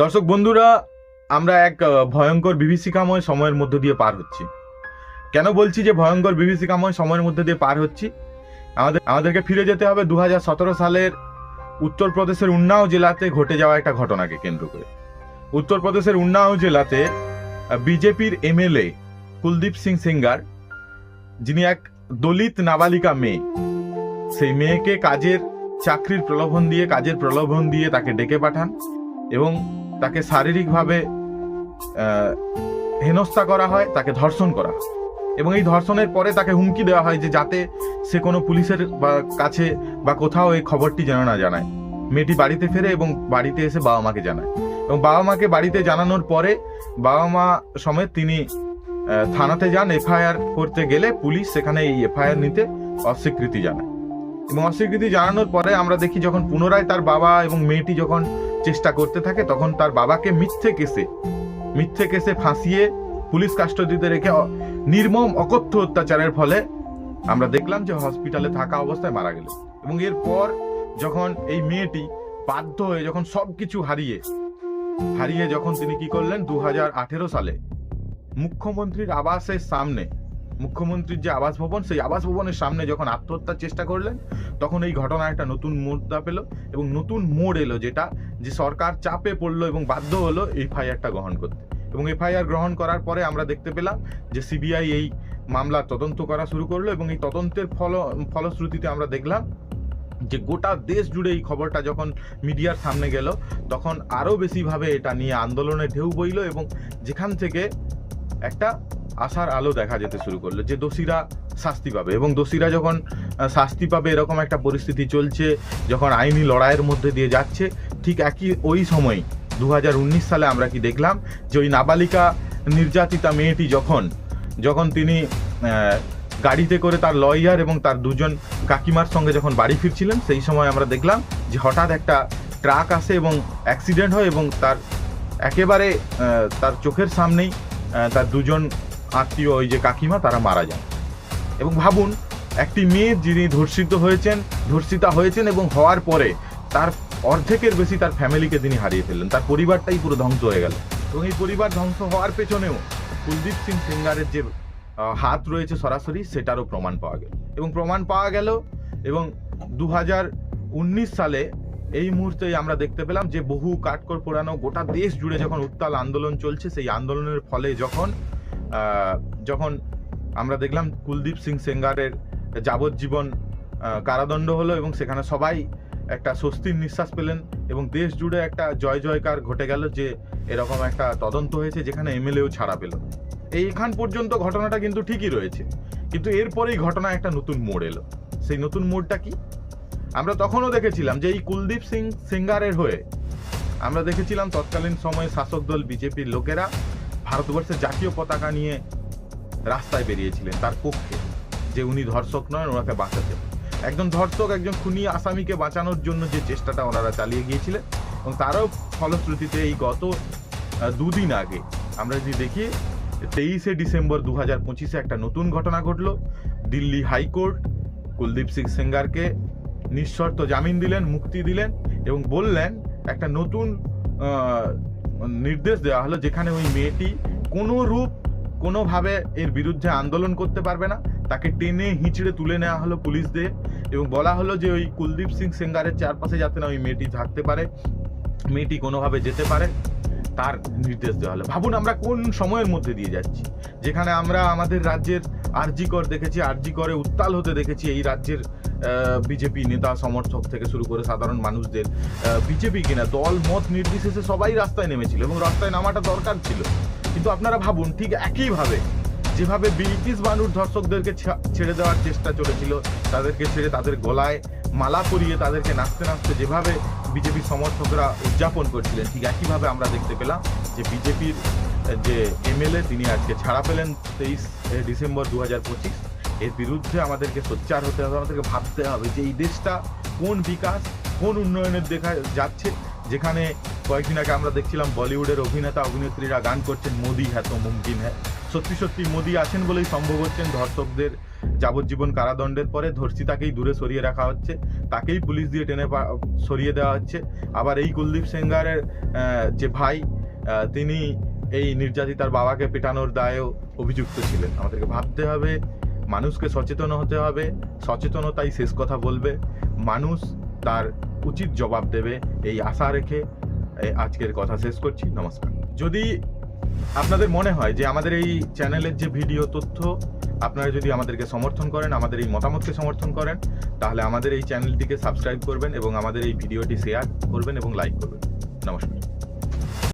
দর্শক বন্ধুরা, আমরা এক ভয়ঙ্কর বিভীষিকাময় সময়ের মধ্যে দিয়ে পার হচ্ছি। কেন বলছি যে ভয়ঙ্কর বিভীষিকাময় সময়ের মধ্যে দিয়ে পার হচ্ছি? আমাদের, আমাদেরকে ফিরে যেতে হবে দু হাজার সতেরো সালের উত্তরপ্রদেশের উন্নাও জেলাতে ঘটে যাওয়া একটা ঘটনাকে কেন্দ্র করে। উত্তরপ্রদেশের উন্নাও জেলাতে বিজেপির এমএলএ কুলদীপ সিং সিঙ্গার, যিনি এক দলিত নাবালিকা মেয়ে, সেই মেয়েকে কাজের চাকরির প্রলোভন দিয়ে, কাজের প্রলোভন দিয়ে তাকে ডেকে পাঠান এবং তাকে শারীরিকভাবে হেনস্থা করা হয়, তাকে ধর্ষণ করা হয়। এবং এই ধর্ষণের পরে তাকে হুমকি দেওয়া হয় যে যাতে সে কোনো পুলিশের বা কাছে বা কোথাও এই খবরটি যেন না জানায়। মেয়েটি বাড়িতে ফেরে এবং বাড়িতে এসে বাবা মাকে জানায়। এবং বাবা মাকে বাড়িতে জানানোর পরে বাবা মা সমেত তিনি থানাতে যান, এফআইআর করতে গেলে পুলিশ সেখানে এই এফআইআর নিতে অস্বীকৃতি জানায়। এবং অস্বীকৃতি জানানোর পরে আমরা দেখি যখন পুনরায় তার বাবা এবং মেয়েটি যখন চেষ্টা করতে থাকে, তখন তার বাবাকে মিথ্যে কেসে মিথ্যে কেসে ফাঁসিয়ে পুলিশ কাস্টডিতে রেখে নির্মম অকথ্য অত্যাচারের ফলে আমরা দেখলাম যে হসপিটালে থাকা অবস্থায় মারা গেল। এবং এরপর যখন এই মেয়েটি বাধ্য হয়ে যখন সবকিছু হারিয়ে হারিয়ে যখন তিনি কি করলেন দু হাজার আঠেরো সালে মুখ্যমন্ত্রীর আবাসের সামনে মুখ্যমন্ত্রীর যে আবাস ভবন, সেই আবাস ভবনের সামনে যখন আত্মহত্যার চেষ্টা করলেন, তখন এই ঘটনা একটা নতুন মোড়টা পেল এবং নতুন মোড় এলো যেটা, যে সরকার চাপে পড়ল এবং বাধ্য হলো এফআইআরটা গ্রহণ করতে। এবং এফআইআর গ্রহণ করার পরে আমরা দেখতে পেলাম যে সিবিআই এই মামলা তদন্ত করা শুরু করল এবং এই তদন্তের ফল, ফলশ্রুতিতে আমরা দেখলাম যে গোটা দেশ জুড়ে এই খবরটা যখন মিডিয়ার সামনে গেল, তখন আরও বেশিভাবে এটা নিয়ে আন্দোলনের ঢেউ বইল এবং যেখান থেকে একটা আশার আলো দেখা যেতে শুরু করল যে দোষীরা শাস্তি পাবে এবং দোষীরা যখন শাস্তি পাবে এরকম একটা পরিস্থিতি চলছে যখন আইনি লড়াইয়ের মধ্যে দিয়ে যাচ্ছে, ঠিক একই ওই সময় দু হাজার উনিশ সালে আমরা কি দেখলাম যে ওই নাবালিকা নির্যাতিতা মেয়েটি যখন যখন তিনি গাড়িতে করে তার লয়ার এবং তার দুজন কাকিমার সঙ্গে যখন বাড়ি ফিরছিলেন, সেই সময় আমরা দেখলাম যে হঠাৎ একটা ট্রাক আসে এবং অ্যাক্সিডেন্ট হয় এবং তার একেবারে তার চোখের সামনেই তার দুজন আত্মীয় ওই যে কাকিমা, তারা মারা যান। এবং ভাবুন, একটি মেয়ে যিনি ধর্ষিত হয়েছেন, ধর্ষিতা হয়েছেন এবং হওয়ার পরে তার অর্ধেকের বেশি তার ফ্যামিলিকে তিনি হারিয়ে ফেললেন। তার পরিবারটাই পুরো ধ্বংস হয়ে গেল। এবং এই পরিবার ধ্বংস হওয়ার পেছনেও কুলদীপ সিং সিঙ্গারের যে হাত রয়েছে সরাসরি, সেটারও প্রমাণ পাওয়া গেল। এবং প্রমাণ পাওয়া গেল এবং দু হাজার উনিশ সালে এই মুহূর্তে আমরা দেখতে পেলাম যে বহু কাঠকর পোড়ানো গোটা দেশ জুড়ে যখন উত্তাল আন্দোলন চলছে, সেই আন্দোলনের ফলে যখন যখন আমরা দেখলাম কুলদীপ সিং সেঙ্গারের যাবজ্জীবন কারাদণ্ড হলো এবং সেখানে সবাই একটা স্বস্তির নিঃশ্বাস পেলেন এবং দেশ জুড়ে একটা জয় জয়কার ঘটে গেল যে এরকম একটা তদন্ত হয়েছে যেখানে এমএলএও ছাড়া পেল এইখান পর্যন্ত ঘটনাটা কিন্তু ঠিকই রয়েছে, কিন্তু এরপরেই ঘটনা একটা নতুন মোড় এলো। সেই নতুন মোড়টা কি? আমরা তখনও দেখেছিলাম যে এই কুলদীপ সিং সিঙ্গারের হয়ে আমরা দেখেছিলাম তৎকালীন সময়ে শাসক দল বিজেপির লোকেরা ভারতবর্ষের জাতীয় পতাকা নিয়ে রাস্তায় বেরিয়েছিলেন তার পক্ষে, যে উনি ধর্ষক নয়, ওনাকে বাঁচাতে। একজন ধর্ষক, একজন খুনি আসামিকে বাঁচানোর জন্য যে চেষ্টাটা ওনারা চালিয়ে গিয়েছিলেন, এবং তারও ফলশ্রুতিতে এই গত দুদিন আগে আমরা যদি দেখি, তেইশে ডিসেম্বর দু হাজার পঁচিশে একটা নতুন ঘটনা ঘটলো। দিল্লি হাইকোর্ট কুলদীপ সিং সেঙ্গারকে নিঃশর্ত জামিন দিলেন, মুক্তি দিলেন এবং বললেন, একটা নতুন নির্দেশ দেওয়া হলো যেখানে ওই মেয়েটি কোনো রূপ, কোনোভাবে এর বিরুদ্ধে আন্দোলন করতে পারবে না। তাকে টেনে হিঁচড়ে তুলে নেওয়া হলো পুলিশ দিয়ে এবং বলা হলো যে ওই কুলদীপ সিং সেঙ্গারের চারপাশে যাতে না ওই মেয়েটি থাকতে পারে, মেয়েটি কোনোভাবে যেতে পারে। তার নির্দেশ দেওয়া হলো। ভাবুন আমরা কোন সময়ের মধ্যে দিয়ে যাচ্ছি? যেখানে আমরা আমাদের রাজ্যের আরজিকর দেখেছি, আরজিকরে উত্তাল হতে দেখেছি এই রাজ্যের বিজেপি নেতা, সমর্থক থেকে শুরু করে সাধারণ মানুষদের বিজেপি কিনা, দল, মত নির্বিশেষে সবাই রাস্তায় নেমেছিল এবং রাস্তায় নামাটা দরকার ছিল। কিন্তু আপনারা ভাবুন, ঠিক একইভাবে যেভাবে ব্রিটিশ বানুর ধর্ষকদেরকে ছেড়ে দেওয়ার চেষ্টা চলেছিল, তাদেরকে ছেড়ে তাদের গলায় মালা পরিয়ে তাদেরকে নাচতে নাচতে যেভাবে বিজেপি সমর্থকরা উদযাপন করছিলেন, ঠিক একইভাবে আমরা দেখতে পেলাম যে বিজেপির যে এমএলএ তিনি আজকে ছাড়া পেলেন তেইশ ডিসেম্বর দু হাজার পঁচিশ। এর বিরুদ্ধে আমাদেরকে সোচ্চার হতে হবে, আমাদেরকে ভাবতে হবে যে এই দেশটা কোন বিকাশ, কোন উন্নয়নের দেখা যাচ্ছে। যেখানে কয়েকদিন আগে আমরা দেখছিলাম বলিউডের অভিনেতা, অভিনেত্রীরা গান করছেন, মোদি হ্যাঁ তো মুমকিন হ্যাঁ। সত্যি সত্যি মোদি আছেন বলেই সম্ভব হচ্ছেন ধর্ষকদের যাবজ্জীবন কারাদণ্ডের পরে ধর্ষিতাকেই দূরে সরিয়ে রাখা হচ্ছে। তাকেই পুলিশ দিয়ে টেনে সরিয়ে দেওয়া হচ্ছে। আবার এই কুলদীপ সেঙ্গারের যে ভাই তিনি এই নির্যাতিতার বাবাকে পেটানোর দায়েও অভিযুক্ত ছিলেন। আমাদেরকে ভাবতে হবে, মানুষকে সচেতন হতে হবে, সচেতনতাই শেষ কথা বলবে। মানুষ তার উচিত জবাব দেবে, এই আশা রেখে আজকের কথা শেষ করছি। নমস্কার। যদি আপনাদের মনে হয় যে আমাদের এই চ্যানেলের যে ভিডিও তথ্য আপনারা যদি আমাদেরকে সমর্থন করেন, আমাদের এই মতামতকে সমর্থন করেন, তাহলে আমাদের এই চ্যানেলটিকে সাবস্ক্রাইব করবেন এবং আমাদের এই ভিডিওটি শেয়ার করবেন এবং লাইক করবেন। নমস্কার।